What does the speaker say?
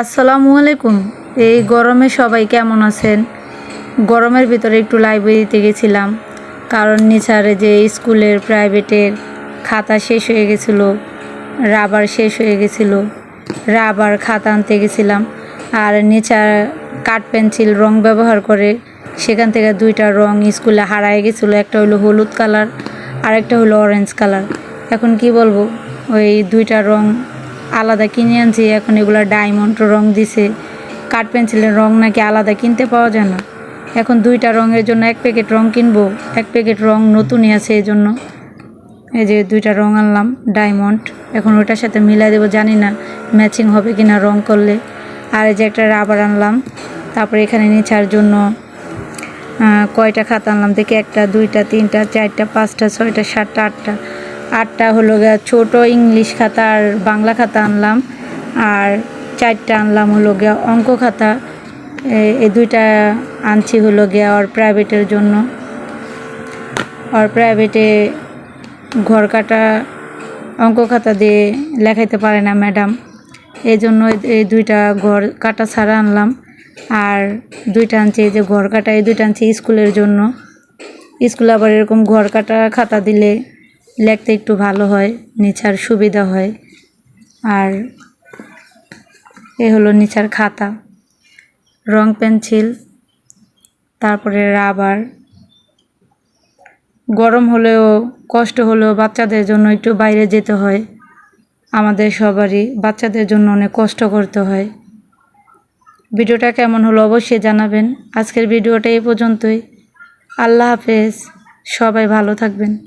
আসসালামু আলাইকুম। এই গরমে সবাই কেমন আছেন? গরমের ভিতরে একটু লাইব্রেরিতে গেছিলাম। কারণ নিচারে যে স্কুলের প্রাইভেটের খাতা শেষ হয়ে গেছিল রাবার শেষ হয়ে গেছিল রাবার খাতা আনতে গেছিলাম। আর নিচার কাঠ পেন্সিল রং ব্যবহার করে সেখান থেকে দুইটা রং স্কুলে হারায় গেছিল। একটা হলো হলুদ কালার আর একটা হলো অরেঞ্জ কালার এখন কি বলব? ওই দুইটা রং আলাদা কিনে আনছি, এখন এগুলো ডায়মন্ড রং দিছে। কাঠ পেন্সিলের রং নাকি আলাদা কিনতে পাওয়া যায় না। এখন দুইটা রঙের জন্য এক প্যাকেট রং কিনবো, এক প্যাকেট রং নতুনই আছে এই জন্য এই যে দুইটা রং আনলাম ডায়মন্ড এখন ওটার সাথে মিলাই দেবো, জানি না ম্যাচিং হবে কি না রং করলে। আর এই যে একটা রাবার আনলাম, তারপরে এখানে নিচার জন্য কয়টা খাতা আনলাম, দেখি একটা, দুইটা, তিনটা, চারটা, পাঁচটা, ছয়টা, সাতটা, আটটা। আটটা হলো গিয়া ছোটো ইংলিশ খাতা আর বাংলা খাতা আনলাম। আর চারটা আনলাম হলো গিয়া অঙ্ক খাতা। এই দুইটা আনছি হলো গিয়া ওর প্রাইভেটের জন্য। আর প্রাইভেটে ঘর কাটা অঙ্ক খাতা দিয়ে লেখাইতে পারে না ম্যাডাম। এই জন্য এই দুইটা ঘর কাটা ছাড়া আনলাম। আর দুইটা আনছি এই যে ঘর কাটা, এই দুইটা আনছি স্কুলের জন্য। স্কুলে আবার এরকম ঘর কাটা খাতা দিলে লিখতে একটু ভালো হয়, নিচার সুবিধা হয়। আর এ হলো নিচার খাতা, রং পেন্সিল, তারপরে রাবার। গরম হলেও, কষ্ট হলেও বাচ্চাদের জন্য একটু বাইরে যেতে হয়। আমাদের সবারই বাচ্চাদের জন্য অনেক কষ্ট করতে হয়। ভিডিওটা কেমন হলো অবশ্যই জানাবেন। আজকের ভিডিওটা এই পর্যন্তই। আল্লাহ হাফেজ। সবাই ভালো থাকবেন।